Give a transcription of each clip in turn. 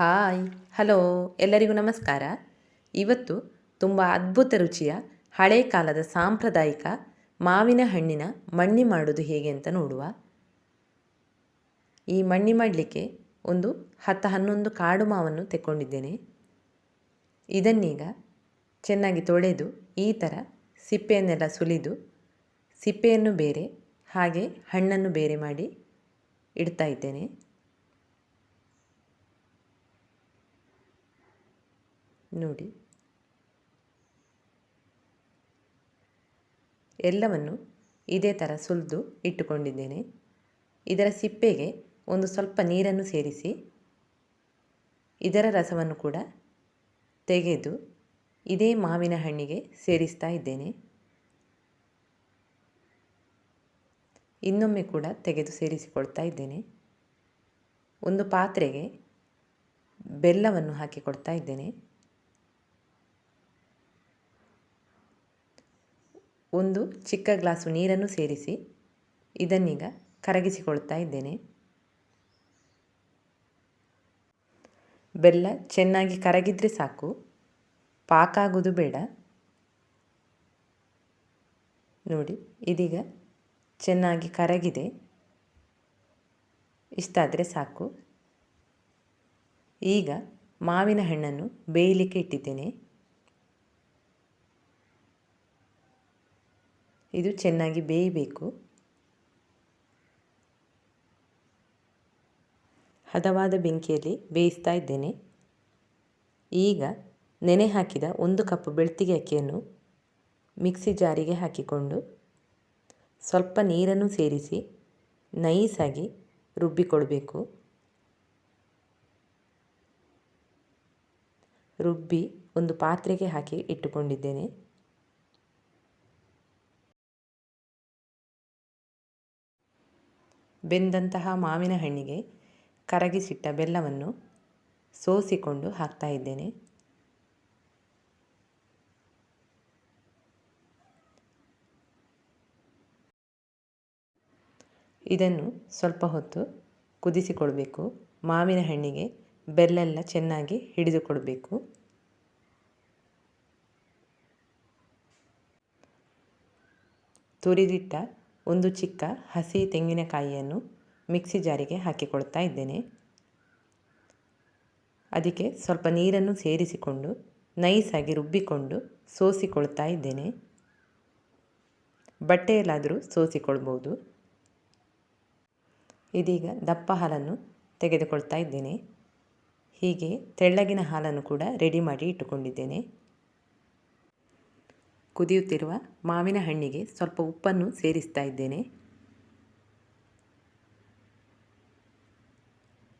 Hi, hello, ಎಲ್ಲರಿಗೂ ನಮಸ್ಕಾರ. ಇವತ್ತು ತುಂಬ ಅದ್ಭುತ ರುಚಿಯ ಹಳೆ ಕಾಲದ ಸಾಂಪ್ರದಾಯಿಕ ಮಾವಿನ ಹಣ್ಣಿನ ಮಣ್ಣಿ ಮಾಡೋದು ಹೇಗೆ ಅಂತ ನೋಡುವ. ಈ ಮಣ್ಣಿ ಮಾಡಲಿಕ್ಕೆ ಒಂದು ಹತ್ತು ಹನ್ನೊಂದು ಕಾಡು ಮಾವನ್ನು ತೆಕ್ಕೊಂಡಿದ್ದೇನೆ. ಇದನ್ನೀಗ ಚೆನ್ನಾಗಿ ತೊಳೆದು ಈ ಥರ ಸಿಪ್ಪೆಯನ್ನೆಲ್ಲ ಸುಲಿದು ಸಿಪ್ಪೆಯನ್ನು ಬೇರೆ ಹಾಗೆ ಹಣ್ಣನ್ನು ಬೇರೆ ಮಾಡಿ ಇಡ್ತಾ ಇದ್ದೇನೆ. ನೋಡಿ. ಎಲ್ಲವನ್ನು ಇದೇ ಥರ ಸುಲಿದು ಇಟ್ಟುಕೊಂಡಿದ್ದೇನೆ. ಇದರ ಸಿಪ್ಪೆಗೆ ಒಂದು ಸ್ವಲ್ಪ ನೀರನ್ನು ಸೇರಿಸಿ, ಇದರ ರಸವನ್ನು ಕೂಡ ತೆಗೆದು ಇದೇ ಮಾವಿನ ಹಣ್ಣಿಗೆ ಸೇರಿಸ್ತಾ ಇದ್ದೇನೆ. ಇನ್ನೊಮ್ಮೆ ಕೂಡ ತೆಗೆದು ಸೇರಿಸಿಕೊಳ್ತಾ ಇದ್ದೇನೆ. ಒಂದು ಪಾತ್ರೆಗೆ ಬೆಲ್ಲವನ್ನು ಹಾಕಿಕೊಡ್ತಾ ಇದ್ದೇನೆ. ಒಂದು ಚಿಕ್ಕ ಗ್ಲಾಸು ನೀರನ್ನು ಸೇರಿಸಿ ಇದನ್ನೀಗ ಕರಗಿಸಿಕೊಳ್ತಾ ಇದ್ದೇನೆ. ಬೆಲ್ಲ ಚೆನ್ನಾಗಿ ಕರಗಿದರೆ ಸಾಕು. ಪಾಕ ಆಗೋದು ಬೇಡ. ನೋಡಿ, ಇದೀಗ ಚೆನ್ನಾಗಿ ಕರಗಿದೆ. ಇಷ್ಟಾದರೆ ಸಾಕು. ಈಗ ಮಾವಿನ ಹಣ್ಣನ್ನು ಬೇಯಲಿಕ್ಕೆ ಇಟ್ಟಿದ್ದೇನೆ. ಇದು ಚೆನ್ನಾಗಿ ಬೇಯಬೇಕು. ಹದವಾದ ಬೆಂಕಿಯಲ್ಲಿ ಬೇಯಿಸ್ತಾ ಇದ್ದೇನೆ. ಈಗ ನೆನೆ ಹಾಕಿದ ಒಂದು ಕಪ್ ಬೆಳ್ತಿಗೆ ಅಕ್ಕಿಯನ್ನು ಮಿಕ್ಸಿ ಜಾರಿಗೆ ಹಾಕಿಕೊಂಡು ಸ್ವಲ್ಪ ನೀರನ್ನು ಸೇರಿಸಿ ನೈಸಾಗಿ ರುಬ್ಬಿಕೊಳ್ಬೇಕು. ರುಬ್ಬಿ ಒಂದು ಪಾತ್ರೆಗೆ ಹಾಕಿ ಇಟ್ಟುಕೊಂಡಿದ್ದೇನೆ. ಬೆಂದಂತಹ ಮಾವಿನ ಹಣ್ಣಿಗೆ ಕರಗಿಸಿಟ್ಟ ಬೆಲ್ಲವನ್ನು ಸೋಸಿಕೊಂಡು ಹಾಕ್ತಾ ಇದ್ದೇನೆ. ಇದನ್ನು ಸ್ವಲ್ಪ ಹೊತ್ತು ಕುದಿಸಿಕೊಳ್ಬೇಕು. ಮಾವಿನ ಹಣ್ಣಿಗೆ ಬೆಲ್ಲೆಲ್ಲ ಚೆನ್ನಾಗಿ ಹಿಡಿದುಕೊಳ್ಬೇಕು. ತುರಿದಿಟ್ಟ ಒಂದು ಚಿಕ್ಕ ಹಸಿ ತೆಂಗಿನಕಾಯಿಯನ್ನು ಮಿಕ್ಸಿ ಜಾರಿಗೆ ಹಾಕಿಕೊಳ್ತಾ ಇದ್ದೇನೆ. ಅದಕ್ಕೆ ಸ್ವಲ್ಪ ನೀರನ್ನು ಸೇರಿಸಿಕೊಂಡು ನೈಸಾಗಿ ರುಬ್ಬಿಕೊಂಡು ಸೋಸಿಕೊಳ್ತಾ ಇದ್ದೇನೆ. ಬಟ್ಟೆಯಲ್ಲಾದರೂ ಸೋಸಿಕೊಳ್ಬೋದು ಇದೀಗ ದಪ್ಪ ಹಾಲನ್ನು ತೆಗೆದುಕೊಳ್ತಾ ಇದ್ದೇನೆ. ಹೀಗೆ ತೆಳ್ಳಗಿನ ಹಾಲನ್ನು ಕೂಡ ರೆಡಿ ಮಾಡಿ ಇಟ್ಟುಕೊಂಡಿದ್ದೇನೆ. ಕುದಿಯುತ್ತಿರುವ ಮಾವಿನ ಹಣ್ಣಿಗೆ ಸ್ವಲ್ಪ ಉಪ್ಪನ್ನು ಸೇರಿಸ್ತಾ ಇದ್ದೇನೆ.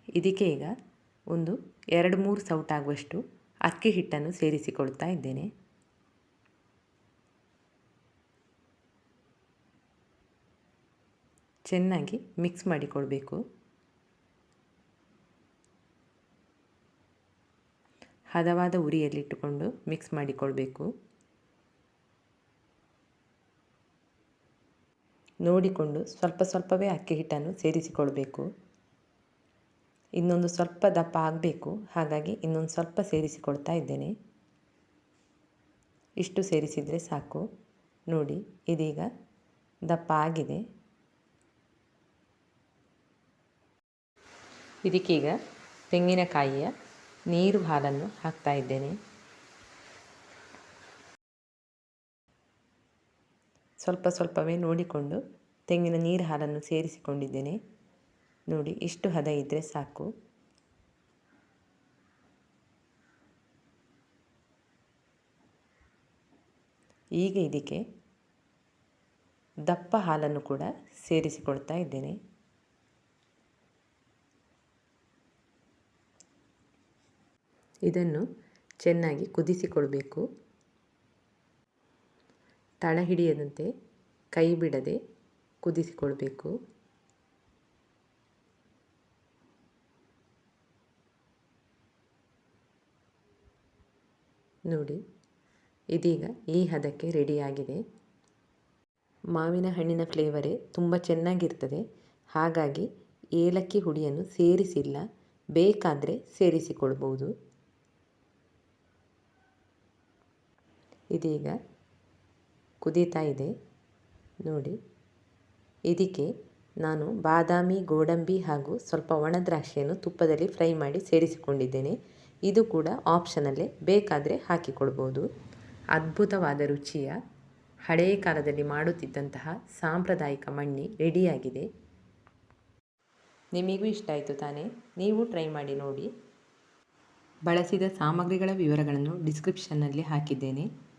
ಇದಕ್ಕೆ ಈಗ ಒಂದು ಎರಡು ಮೂರು ಸೌಟಾಗುವಷ್ಟು ಅಕ್ಕಿ ಹಿಟ್ಟನ್ನು ಸೇರಿಸಿಕೊಳ್ತಾ ಇದ್ದೇನೆ. ಚೆನ್ನಾಗಿ ಮಿಕ್ಸ್ ಮಾಡಿಕೊಳ್ಬೇಕು. ಹದವಾದ ಉರಿಯಲ್ಲಿಟ್ಟುಕೊಂಡು ಮಿಕ್ಸ್ ಮಾಡಿಕೊಳ್ಬೇಕು. ನೋಡಿಕೊಂಡು ಸ್ವಲ್ಪ ಸ್ವಲ್ಪವೇ ಅಕ್ಕಿ ಹಿಟ್ಟನ್ನು ಸೇರಿಸಿಕೊಳ್ಬೇಕು. ಇನ್ನೊಂದು ಸ್ವಲ್ಪ ದಪ್ಪ ಆಗಬೇಕು. ಹಾಗಾಗಿ ಇನ್ನೊಂದು ಸ್ವಲ್ಪ ಸೇರಿಸಿಕೊಳ್ತಾ ಇದ್ದೇನೆ. ಇಷ್ಟು ಸೇರಿಸಿದರೆ ಸಾಕು. ನೋಡಿ, ಇದೀಗ ದಪ್ಪ ಆಗಿದೆ. ಇದಕ್ಕೀಗ ತೆಂಗಿನಕಾಯಿಯ ನೀರು ಹಾಲನ್ನು ಹಾಕ್ತಾ ಇದ್ದೇನೆ. ಸ್ವಲ್ಪ ಸ್ವಲ್ಪವೇ ನೋಡಿಕೊಂಡು ತೆಂಗಿನ ನೀರು ಹಾಲನ್ನು ಸೇರಿಸಿಕೊಂಡಿದ್ದೇನೆ. ನೋಡಿ, ಇಷ್ಟು ಹದ ಇದ್ದರೆ ಸಾಕು. ಈಗ ಇದಕ್ಕೆ ದಪ್ಪ ಹಾಲನ್ನು ಕೂಡ ಸೇರಿಸಿಕೊಳ್ತಾ ಇದ್ದೇನೆ. ಇದನ್ನು ಚೆನ್ನಾಗಿ ಕುದಿಸಿಕೊಳ್ಬೇಕು. ತಳ ಹಿಡಿಯದಂತೆ ಕೈ ಬಿಡದೆ ಕುದಿಸಿಕೊಳ್ಬೇಕು. ನೋಡಿ, ಇದೀಗ ಈ ಹದಕ್ಕೆ ರೆಡಿಯಾಗಿದೆ. ಮಾವಿನ ಹಣ್ಣಿನ ಫ್ಲೇವರೇ ತುಂಬ ಚೆನ್ನಾಗಿರ್ತದೆ. ಹಾಗಾಗಿ ಏಲಕ್ಕಿ ಹುಡಿಯನ್ನು ಸೇರಿಸಿಲ್ಲ, ಬೇಕಾದರೆ ಸೇರಿಸಿಕೊಳ್ಬೋದು. ಇದೀಗ ಕುದೀತಾ ಇದೆ. ನೋಡಿ. ಇದಕ್ಕೆ ನಾನು ಬಾದಾಮಿ, ಗೋಡಂಬಿ ಹಾಗೂ ಸ್ವಲ್ಪ ಒಣ ದ್ರಾಕ್ಷಿಯನ್ನು ತುಪ್ಪದಲ್ಲಿ ಫ್ರೈ ಮಾಡಿ ಸೇರಿಸಿಕೊಂಡಿದ್ದೇನೆ. ಇದು ಕೂಡ ಆಪ್ಷನಲ್ಲೇ ಬೇಕಾದರೆ ಹಾಕಿಕೊಳ್ಬೋದು. ಅದ್ಭುತವಾದ ರುಚಿಯ ಹಳೆಯ ಕಾಲದಲ್ಲಿ ಮಾಡುತ್ತಿದ್ದಂತಹ ಸಾಂಪ್ರದಾಯಿಕ ಮಣ್ಣಿ ರೆಡಿಯಾಗಿದೆ. ನಿಮಗೂ ಇಷ್ಟ ಆಯಿತು ತಾನೇ? ನೀವು ಟ್ರೈ ಮಾಡಿ ನೋಡಿ. ಬಳಸಿದ ಸಾಮಗ್ರಿಗಳ ವಿವರಗಳನ್ನು ಡಿಸ್ಕ್ರಿಪ್ಷನ್ನಲ್ಲಿ ಹಾಕಿದ್ದೇನೆ.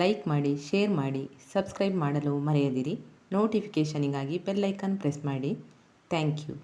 ಲೈಕ್ ಮಾಡಿ ಶೇರ್ ಮಾಡಿ ಸಬ್ಸ್ಕ್ರೈಬ್ ಮಾಡಲು ಮರೆಯದಿರಿ. ನೋಟಿಫಿಕೇಷನಿಗಾಗಿ ಬೆಲ್ಲೈಕನ್ ಪ್ರೆಸ್ ಮಾಡಿ. Thank you